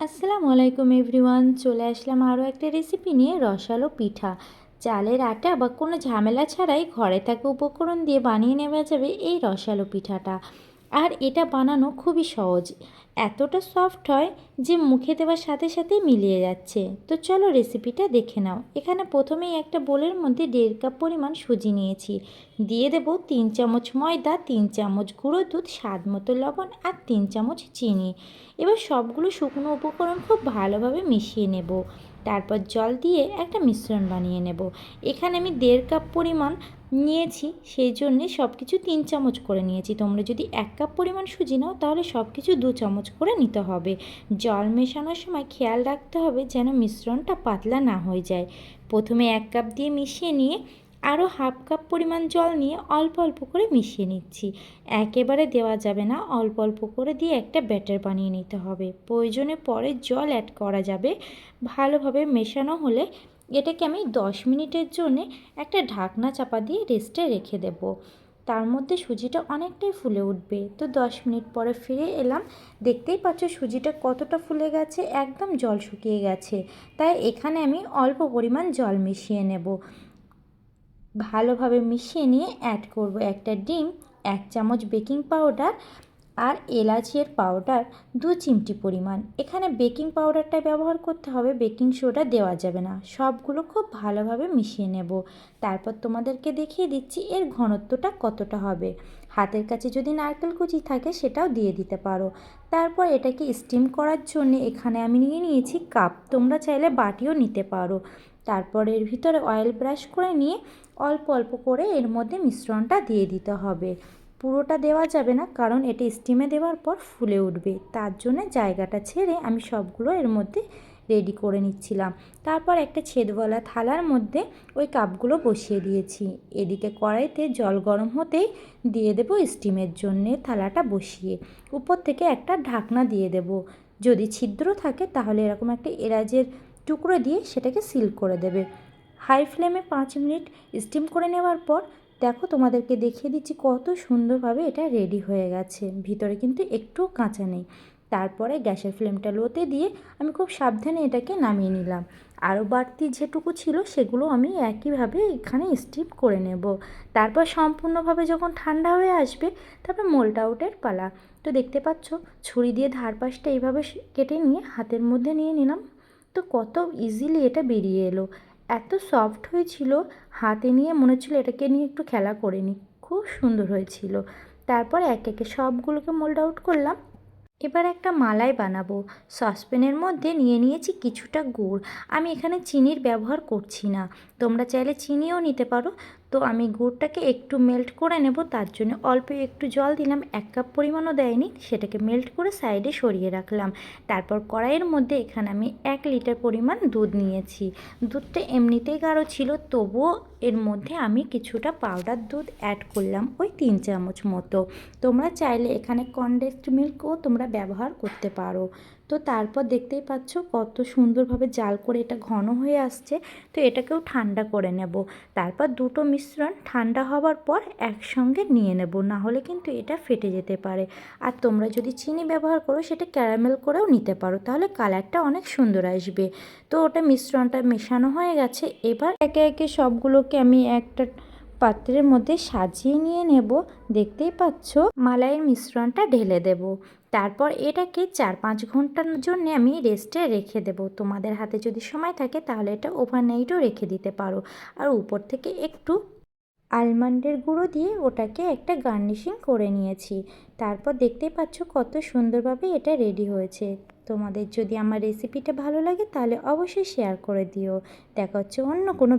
আসসালামু আলাইকুম এভরিওয়ান, চলে আসলাম আরও একটা রেসিপি নিয়ে, রসালো পিঠা। চালের আটা বা কোনো ঝামেলা ছাড়াই ঘরে থাকা উপকরণ দিয়ে বানিয়ে নেওয়া যাবে এই রসালো পিঠাটা। আর এটা বানানো খুবই সহজ। এতটা সফট হয় যে মুখে দেওয়ার সাথে সাথে মিলিয়ে যাচ্ছে। তো চলো রেসিপিটা দেখে নাও। এখানে প্রথমেই একটা বোলের মধ্যে দেড় কাপ পরিমাণ সুজি নিয়েছি। দিয়ে দেব তিন চামচ ময়দা, তিন চামচ গুঁড়ো দুধ, স্বাদ মতো লবণ আর তিন চামচ চিনি। এবার সবগুলো শুকনো উপকরণ খুব ভালোভাবে মিশিয়ে নেব। তারপর জল দিয়ে একটা মিশ্রণ বানিয়ে নেব। এখানে আমি দেড় কাপ পরিমাণ নিয়েছি, সেই জন্যে সব কিছু তিন চামচ করে নিয়েছি। তোমরা যদি এক কাপ পরিমাণ সুজি নাও, তাহলে সব কিছু দু চামচ করে নিতে হবে। জল মেশানোর সময় খেয়াল রাখতে হবে যেন মিশ্রণটা পাতলা না হয়ে যায়। প্রথমে এক কাপ দিয়ে মিশিয়ে নিয়ে আরও হাফ কাপ পরিমাণ জল নিয়ে অল্প অল্প করে মিশিয়ে নিচ্ছি। একেবারে দেওয়া যাবে না, অল্প অল্প করে দিয়ে একটা ব্যাটার বানিয়ে নিতে হবে। প্রয়োজনে পরে জল অ্যাড করা যাবে। ভালোভাবে মেশানো হলে এটাকে আমি দশ মিনিটের জন্যে একটা ঢাকনা চাপা দিয়ে রেস্টে রেখে দেব। তার মধ্যে সুজিটা অনেকটাই ফুলে উঠবে। তো দশ মিনিট পরে ফিরে এলাম। দেখতেই পাচ্ছ সুজিটা কতটা ফুলে গেছে, একদম জল শুকিয়ে গেছে। তাই এখানে আমি অল্প পরিমাণ জল মিশিয়ে নেব। ভালোভাবে মিশিয়ে নিয়ে অ্যাড করব একটা ডিম, এক চামচ বেকিং পাউডার আর এলাচের পাউডার দু চিমটি পরিমাণ। এখানে বেকিং পাউডারটা ব্যবহার করতে হবে বেকিং সোডা দেওয়া যাবে না। সবগুলো খুব ভালোভাবে মিশিয়ে নেব। তারপর তোমাদেরকে দেখিয়ে দিচ্ছি এর ঘনত্বটা কতটা হবে। হাতের কাছে যদি নারকেল কুচি থাকে সেটাও দিয়ে দিতে পারো। তারপর এটাকে স্টিম করার জন্য এখানে আমি নিয়ে নিয়েছি কাপ তোমরা চাইলে বাটিও নিতে পারো। তারপর এর ভিতরে অয়েল ব্রাশ করে নিয়ে অল্প অল্প করে এর মধ্যে মিশ্রণটা দিয়ে দিতে হবে। পুরোটা দেওয়া যাবে না, কারণ এটা স্টিমে দেওয়ার পর ফুলে উঠবে। তার জন্য জায়গাটা ছেড়ে আমি সবগুলো এর মধ্যে রেডি করে নিচ্ছিলাম। তারপর একটা ছেদওয়ালা থালার মধ্যে ওই কাপগুলো বসিয়ে দিয়েছি। এদিকে কড়াইতে জল গরম হতেই দিয়ে দেবো স্টিমের জন্যে থালাটা বসিয়ে। উপর থেকে একটা ঢাকনা দিয়ে দেব। যদি ছিদ্র থাকে তাহলে এরকম একটা এরাজের টুকরো দিয়ে সেটাকে সিল করে দেবে। হাই ফ্লেমে পাঁচ মিনিট স্টিম করে নেওয়ার পর দেখো তোমাদেরকে দেখিয়ে দিচ্ছি কত সুন্দরভাবে এটা রেডি হয়ে গেছে। ভিতরে কিন্তু একটুও কাঁচা নেই। তারপরে গ্যাসের ফ্লেমটা লোতে দিয়ে আমি খুব সাবধানে এটাকে নামিয়ে নিলাম। আরও বাড়তি যেটুকু ছিল সেগুলো আমি একইভাবে এখানে স্টিপ করে নেব। তারপর সম্পূর্ণভাবে যখন ঠান্ডা হয়ে আসবে, তারপর মোল্ড আউটের পালা। তো দেখতে পাচ্ছ, ছুরি দিয়ে ধারপাশটা এইভাবে কেটে নিয়ে হাতের মধ্যে নিয়ে নিলাম। তো কত ইজিলি এটা বেরিয়ে এলো। এত সফট হয়েছিল, হাতে নিয়ে মনে হচ্ছিল এটাকে নিয়ে একটু খেলা করে নিই। খুব সুন্দর হয়েছিল। তারপর এক একে সবগুলোকে মোল্ড আউট করলাম। এবার একটা মালাই বানাবো। সসপ্যানের মধ্যে নিয়ে নিয়েছি কিছুটা গুড়। আমি এখানে চিনির ব্যবহার করছি না। তোমরা চাইলে চিনিও নিতে পারো। তো আমি গুড়টাকে একটু মেল্ট করে নেব, তার জন্য অল্প একটু জল দিলাম, এক কাপ পরিমাণও দেয়নি, সেটাকে মেল্ট করে সাইডে সরিয়ে রাখলাম। তারপর কড়াইয়ের মধ্যে এখানে আমি এক লিটার পরিমাণ দুধ নিয়েছি। দুধটা এমনিতেই গাঢ় ছিল, তবুও এর মধ্যে আমি কিছুটা পাউডার দুধ অ্যাড করলাম ওই তিন চামচ মতো। তোমরা চাইলে এখানে কনডেন্সড মিল্কও তোমরা ব্যবহার করতে পারো। তো তারপর দেখতেই পাচ্ছ কত সুন্দরভাবে জাল করে এটা ঘন হয়ে আসছে, তো এটাকেও ঠান্ডা করে নেব। তারপর দুটো মিশ্রণ ঠান্ডা হওয়ার পর একসঙ্গে নিয়ে নেব, না হলে কিন্তু এটা ফেটে যেতে পারে। আর তোমরা যদি চিনি ব্যবহার করো, সেটা ক্যারামেল করেও নিতে পারো, তাহলে কালারটা অনেক সুন্দর আসবে। তো ওটা মিশ্রণটা মেশানো হয়ে গেছে, এবার একে একে সবগুলোকে আমি একটা পাত্রের মধ্যে সাজিয়ে নিয়ে নেব। দেখতেই পাচ্ছ, মালাইয়ের মিশ্রণটা ঢেলে দেব। তারপর এটাকে চার পাঁচ ঘণ্টার জন্য আমি রেস্টে রেখে দেব। তোমাদের হাতে যদি সময় থাকে তাহলে এটা ওভারনাইটও রেখে দিতে পারো। আর উপর থেকে একটু আলমন্ডের গুঁড়ো দিয়ে ওটাকে একটা গার্নিশিং করে নিয়েছি। তারপর দেখতেই পাচ্ছ কত সুন্দরভাবে এটা রেডি হয়েছে। তোমাদের যদি আমার রেসিপিটা ভালো লাগে তাহলে অবশ্যই শেয়ার করে দিও। দেখা হচ্ছে অন্য কোনো